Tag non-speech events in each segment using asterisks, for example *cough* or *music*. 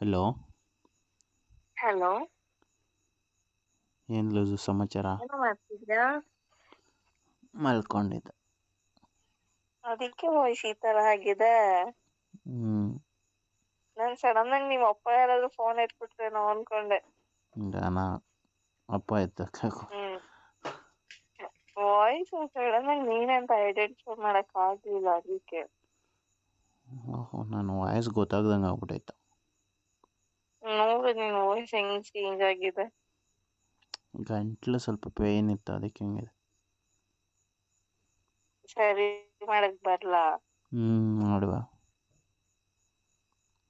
Hello. Hello. ಏನು loose ಸಮಾಚಾರ? ಏನು ಮಾಡ್ತಿದ್ಯಾ? ಮಲ್ಕೊಂಡಿದ್ದೆ. ಅದಕ್ಕೆ ವಾಯ್ಸ್ ಈ ತರ ಆಗಿದೆ. ಹ್ಞೂ ನಾನ್ ಸಡನ್ ಆಗಿ ನಿಮ್ಮ ಅಪ್ಪ ಯಾರಾದ್ರೂ ಫೋನ್ ಎತ್ಬಿಟ್ರೇನೋ ಅನ್ಕೊಂಡೆ. ಜನ ಅಪ್ಪ ಎತ್ತಕ್ಕ ಹ್ಮ್. ವಾಯ್ಸ್ ಸಡನ್ ಆಗಿ ನೀನೇ ಅಂತ ಐಡೆಂಟಿಫೈ ಮಾಡಕ್ ಆಗ್ಲಿಲ್ಲ ಅದಕ್ಕೆ. ಓಹೋ ನನ್ನ ವಾಯ್ಸ್ ಗೊತ್ತಾಗ್ದಂಗೆ ಆಗ್ಬಿಟ್ಟೈತೆ ನಿನ್ ವಾಯ್ಸ್ ಹೆಂಗ್ ಚೇಂಜ್ ಆಗಿದೆ ಗಂಟ್ಲು ಸ್ವಲ್ಪ ಪೇನ್ ಇತ್ತು ಅದಕ್ಕೆ ಹಿಂಗಿದೆ ಸರಿ ಮಾಡಕ್ ಬರಲ್ಲ ಹ್ಮ್ ಮಾಡುವ.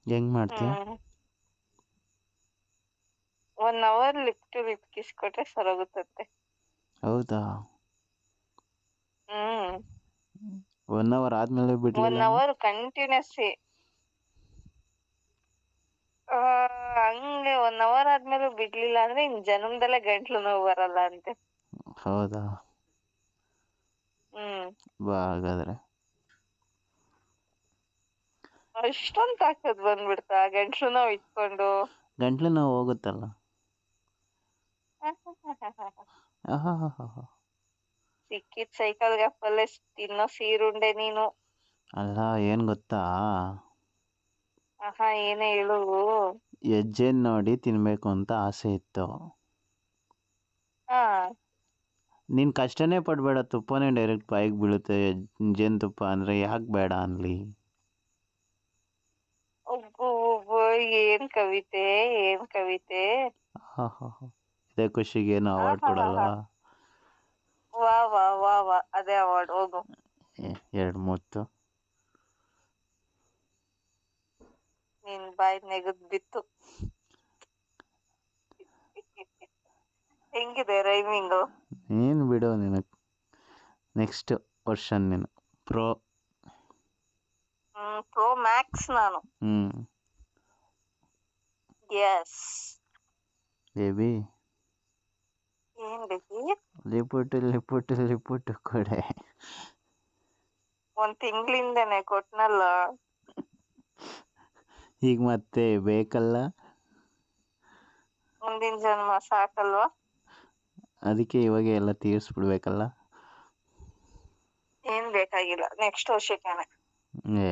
ಹೆಂಗ್ ಮಾಡ್ತೀಯ? One hour lip to lip kiss ಕೊಟ್ರೆ ಸರೋಗುತ್ತಂತೆ. ಹೌದಾ? ಹ್ಮ್. ಒನ್ ಅವರ್ ಆದಮೇಲೆ ಒನ್ ಬಿಡಲಿಲ್ಲ ಅವರ್ ಕಂಟಿನ್ಯೂಸ್ ಹಂಗೆ ಒನ್ ಅವರ್ ಆದ್ಮೇಲೆ ಬಿಡ್ಲಿಲ್ಲ ಅಂದ್ರೆ ಇನ್ ಜನ್ಮದಲ್ಲೇ ಗಂಟ್ಲು ನೋವು ಬರಲ್ಲ ಅಂತೆ. ಹೌದಾ? ಹ್ಮ್. ಬಾ ಹಾಗಾದ್ರೆ. ಅಷ್ಟೊಂದ್ ತಾಕತ್ ಬಂದ್ಬಿಡ್ತಾ ಗಂಟ್ಲು ನೋವು ಇಟ್ಕೊಂಡು. ಗಂಟ್ಲು ನೋವು ಹೋಗುತ್ತಲ್ಲ? *laughs* ಆಹಾಹಾಹಾ. ಸಿಕ್ಕಿದ್ ಸೈಕಲ್ ಗ್ಯಾಪಲ್ಲೇ ತಿನ್ನೋ ಸೀರುಂಡೆ ನೀನು. ಅಲ್ಲ ಏನ್ ಗೊತ್ತಾ? ಆಹಾ ಏನೇ ಹೇಳು. ಹೆಜ್ಜೆನ್ ನೋಡಿ ತಿನ್ಬೇಕು ಅಂತ ಆಸೆ ಇತ್ತು. ಹಾ. ನೀನು ಕಷ್ಟನೇ ಪಡಬೇಡ ತುಪ್ಪನೇ ಡೈರೆಕ್ಟ್ ಬಾಯಿಗೆ ಬೀಳುತ್ತೆ ಜೇನುತುಪ್ಪ ಅಂದ್ರೆ ಯಾಕೆ ಬೇಡ ಅನ್ಲಿ? ಒಬ್ಬ ಒಬ್ಬ ಏನ್ ಕವಿತೆ ಏನ್ ಕವಿತೆ. ಇದೇ ಖುಷಿಗೆ ಏನು ಅವಾರ್ಡ್ ಕೊಡಲ್ಲ ವಾ ವಾ ವಾ ವಾ. ಅದೇ ಅವಾರ್ಡ್ ಹೋಗು. ಎರಡು ಮುತ್ತು ನೆಗದ್ ಬಿತ್ತು. ಹೆಂಗಿದೆ ರೈಮಿಂಗು ಏನು ಬಿಡು ನಿನಗೆ ನೆಕ್ಸ್ಟ್ ವರ್ಷನ್ ನೀನು. ಪ್ರೋ ಹ್ಮ್ ಪ್ರೋ ಮ್ಯಾಕ್ಸ್ ನಾನು. ಹ್ಮ್. ಎಸ್ ಬೇಬಿ ಏನ್ ಬೇಕಿ ಲಿಪುಟು ಲಿಪುಟು ಲಿಪುಟು ಕೊಡೆ. ಒಂದ್ ತಿಂಗ್ಳಿಂದನೆ ಕೊಟ್ನಲ್ಲ. ಈಗ ಮತ್ತೆ ಬೇಕಲ್ಲ? ಮುಂದಿನ ಜನ್ಮ ಸಾಕಲ್ವಾ? ಅದಕ್ಕೆ ಇವಾಗ ಎಲ್ಲ ತೀರಿಸ್ಬಿಡ್ಬೇಕಲ್ಲ? ಏನ್ ಬೇಕಾಗಿಲ್ಲ ನೆಕ್ಸ್ಟ್ ವರ್ಷಕ್ಕೆ ಏ.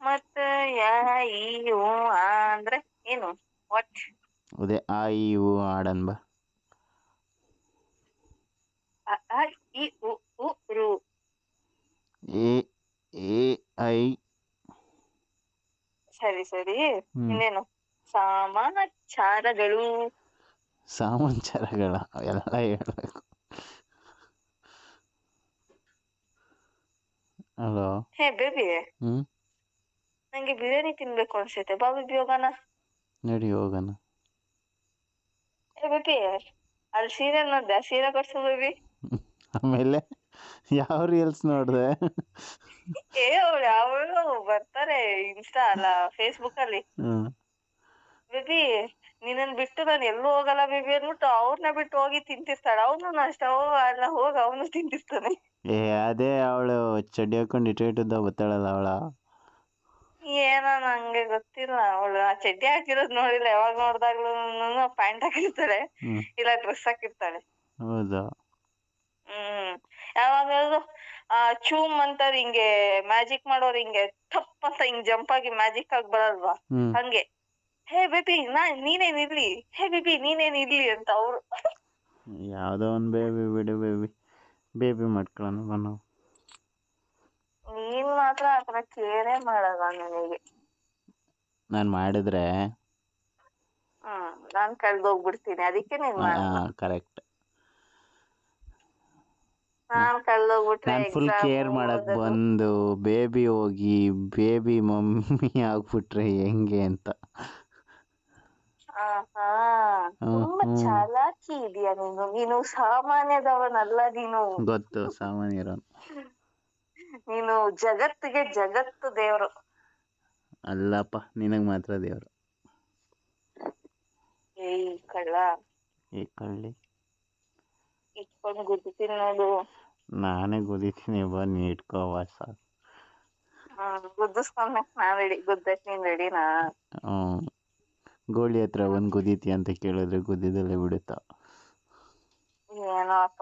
ಮತ್ತೆ ಯಾ ಈ ಹೂ ಆ ಅಂದ್ರೆ ಏನು? ವಾಟ್ ಅದೇ ಆ ಇವು ಆಡನ್ ಬಾ ಅ ಆ ಇ ಸರಿ. ಇನ್ನೇನು? ಸಮಾಚಾರಗಳು ಸಾಮಾಚಾರಗಳ ಎಲ್ಲ ಹೇಳಬೇಕು. ಹಲೋ. Hey baby. ಹ್ಮ್. ನಂಗೆ ಬಿರಿಯಾನಿ ತಿನ್ಬೇಕು ಅನ್ಸುತ್ತೆ. ಬಾ ಬೇಬಿ ಹೋಗೋಣ. ನಡಿ ಹೋಗೋಣ. ಏ ಬೇಬಿ ಅಲ್ಲಿ ಸೀರೆ ನೋಡ್ದೆ. ಸೀರೆ ಕೊಡ್ಸು ಬೇಬಿ. ಆಮೇಲೆ? ಯಾವ ರೀಲ್ಸ್ ನೋಡಿದೆ? ಏ ಅವ್ಳು ಯಾವಳು ಬರ್ತಾರೆ ಇನ್ಸ್ಟಾ ಅಲ್ಲ ಫೇಸ್ಬುಕ್ ಅಲ್ಲಿ. ಬೇಬಿ ನಿನ್ನನ್ ಬಿಟ್ಟು ನಾನು ಎಲ್ಲೂ ಹೋಗಲ್ಲ ಬೇಬಿ ಅಂದ್ಬಿಟ್ಟು ಅವ್ರನ್ನ ಬಿಟ್ಟು ಹೋಗಿ ತಿಂತಿರ್ತಾಳೆ. ಅವನು ಅಷ್ಟ ಅಲ್ಲ ಹೋಗಿ ಅವನು ತಿಂತಿರ್ತಾನೆ. ಏ ಅದೇ ಅವಳು ಚಡ್ಡಿ ಹಾಕೊಂಡು ಇಟ್ಟು ಇಟ್ಟಿದ್ದ ಗೊತ್ತಾಳಲ್ಲ ಅವಳ. ಏನೋ ನಂಗೆ ಗೊತ್ತಿಲ್ಲ. ಅವಳು ಆ ಚಡ್ಡಿ ಹಾಕಿರೋದ್ ನೋಡಿಲ್ಲ ಯಾವಾಗ ನೋಡ್ದಾಗ್ಲೂ ಪ್ಯಾಂಟ್ ಹಾಕಿರ್ತಾಳೆ. ಇಲ್ಲ ಡ್ರೆಸ್ ಹಾಕಿರ್ತಾಳೆ. ಹೌದಾ? ಹ್ಮ್. ಯಾವಾಗಾದ್ರು ಆ ಚೂಮ್ ಅಂತಾರೆ ಹಿಂಗೆ ಮ್ಯಾಜಿಕ್ ಮಾಡೋರು ಹಿಂಗೆ ಥಪ್ ಅಂತ ಹಿಂಗ್ ಜಂಪ್ ಆಗಿ ಮ್ಯಾಜಿಕ್ ಆಗಿ ಬರಲ್ವಾ? ಹಂಗೆ ಹೇ ಬೇಬಿ ನಾ ನೀನೇನ್ ಇರ್ಲಿ? ಹೇ ಬೇಬಿ ನೀನೇನ್ ಇರ್ಲಿ? ಅಂತ ಅವ್ರು. ಯಾವ್ದೋ ಒಂದ್ ಬೇಬಿ ಬಿಡು ಬೇಬಿ ಬೇಬಿ ಮಾಡ್ಕೊಳ್ಳೋಣ ಬಾ ನಾವು. ನೀನ್ ಮಾತ್ರ ಆತರ ಕೇರೇ ಮಾಡಲ್ಲ ನನಗೆ. ನಾನು ಮಾಡಿದ್ರೆ ಹ್ಮ್ ನಾನ್ ಕಳ್ದೋಗ್ಬಿಡ್ತೀನಿ. ಅದಕ್ಕೆ ನೀನ್ ಮಾಡಲ್ಲ ಕರೆಕ್ಟ್ ನಾನ್ ಫುಲ್ ಕೇರ್ ಮಾಡಕ್ ಬಂದು ಬೇಬಿ ಹೋಗಿ ಬೇಬಿ ಮಮ್ಮಿ ಆಗ್ಬಿಟ್ರೆ ಹೆಂಗೆ ಅಂತ. ಆಹಾ ತುಂಬಾ. ಚಾಲಾಕಿ ಇದೆಯಾ ನೀನು. ನೀನು ಸಾಮಾನ್ಯದವನಲ್ಲ ನೀನು. ಗೊತ್ತು ಸಾಮಾನ್ಯರವನು ನೀನು ಜಗತ್ತಿಗೆ ಜಗತ್ತು ದೇವರು. ಅಲ್ಲಪ್ಪ ನಿನಗ್ ಮಾತ್ರ ದೇವರು. ಏಯ್ ಕಳ್ಳ. ಏ ಕಳ್ಳಿ. ಇಟ್ಕೊಂಡು ಗುದ್ದುತ್ತೀನಿ ನೋಡು. ನಾನೇ ಗುದಿತೀನಿ ಬಾ ನೀ ಇಟ್ಕೋ ವಾಸ ಹ್ಮ್ ಗುದ್ದಿಸ್ಕೊಂಡ್ಮೇಕ್ ನಾನ್ ರೆಡಿ ಗುದ್ದಕ್ ನೀನ್ ರೆಡಿನಾ ಹ್ಞೂ ಗೋಳಿ ಹತ್ರ ಒಂದ್ ಗುದ್ದೀತಿ ಅಂತ ಕೇಳಿದ್ರೆ ಗುದ್ದಿದಲ್ಲೇ ಬಿಡುತ್ತಾ? ಏನೋ ಅಪ್ಪ